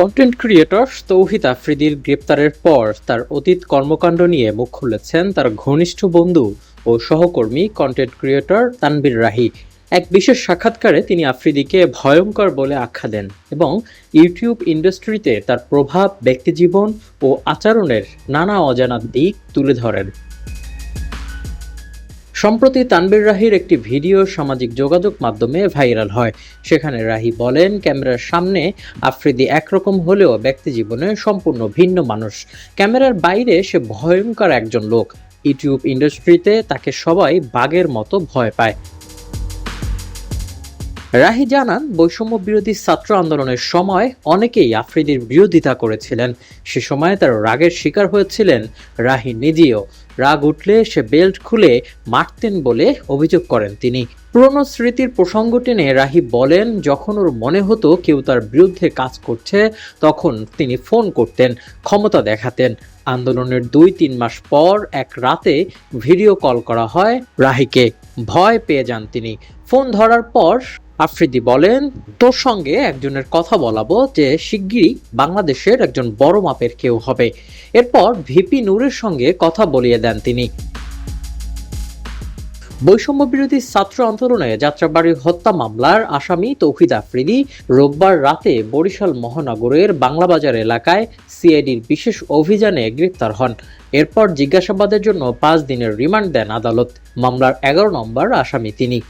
Content creator তৌহিদ আফ্রিদির গ্রেপ্তারের পর তার অতীত কর্মকাণ্ড নিয়ে মুখ খুলেছেন তার ঘনিষ্ঠ বন্ধু ও সহকর্মী কন্টেন্ট ক্রিয়েটর তানবীর রাহি। এক বিশেষ সাক্ষাৎকারে তিনি আফ্রিদিকে ভয়ঙ্কর বলে আখ্যা দেন এবং ইউটিউব ইন্ডাস্ট্রিতে তার প্রভাব, ব্যক্তিজীবন ও আচরণের নানা অজানা দিক তুলে ধরেন। সম্প্রতি তানবির রাহির একটি ভিডিও সামাজিক যোগাযোগ মাধ্যমে ভাইরাল হয়। সেখানে রাহি বলেন, ক্যামেরার সামনে আফ্রিদি একরকম হলেও ব্যক্তি জীবনে সম্পূর্ণ ভিন্ন মানুষ। ক্যামেরার বাইরে সে ভয়ঙ্কর একজন লোক। ইউটিউব ইন্ডাস্ট্রিতে তাকে সবাই বাঘের মতো ভয় পায়। রাহি জানান, বৈষম্য বিরোধী ছাত্র আন্দোলনের সময় অনেকেই আফ্রিদির বিরোধিতা করেছিলেন। সে সময় তার রাগের শিকার হয়েছিলেন রাহি নিজেও। রাগ উঠলে সে বেল্ট খুলে মারতেন বলে অভিযোগ করেন তিনি। পুরনো স্মৃতির প্রসঙ্গ টেনে রাহি বলেন, যখন ওর মনে হতো কেউ তার বিরুদ্ধে কাজ করছে, তখন তিনি ফোন করতেন, ক্ষমতা দেখাতেন। আন্দোলনের দুই তিন মাস পর এক রাতে ভিডিও কল করা হয় রাহিকে। ভয় পেয়ে যান তিনি। ফোন ধরার পর আফ্রিদি বলেন, তোর সঙ্গে একজনের কথা বলাবো যে শিগগিরই বাংলাদেশের একজন বড় মাপের কেউ হবে। এরপর ভিপি নূরের সঙ্গে কথা বলিয়ে দেন তিনি। বৈষম্য বিরোধী ছাত্র আন্দোলনে যাত্রাবাড়ি হত্যা মামলার আসামি তৌহিদ আফ্রিদি রোববার রাতে বরিশাল মহানগরের বাংলাবাজার এলাকায় সিআইডির বিশেষ অভিযানে গ্রেপ্তার হন। এরপর জিজ্ঞাসাবাদের জন্য পাঁচ দিনের রিমান্ড দেন আদালত। মামলার এগারো নম্বর আসামি তিনি।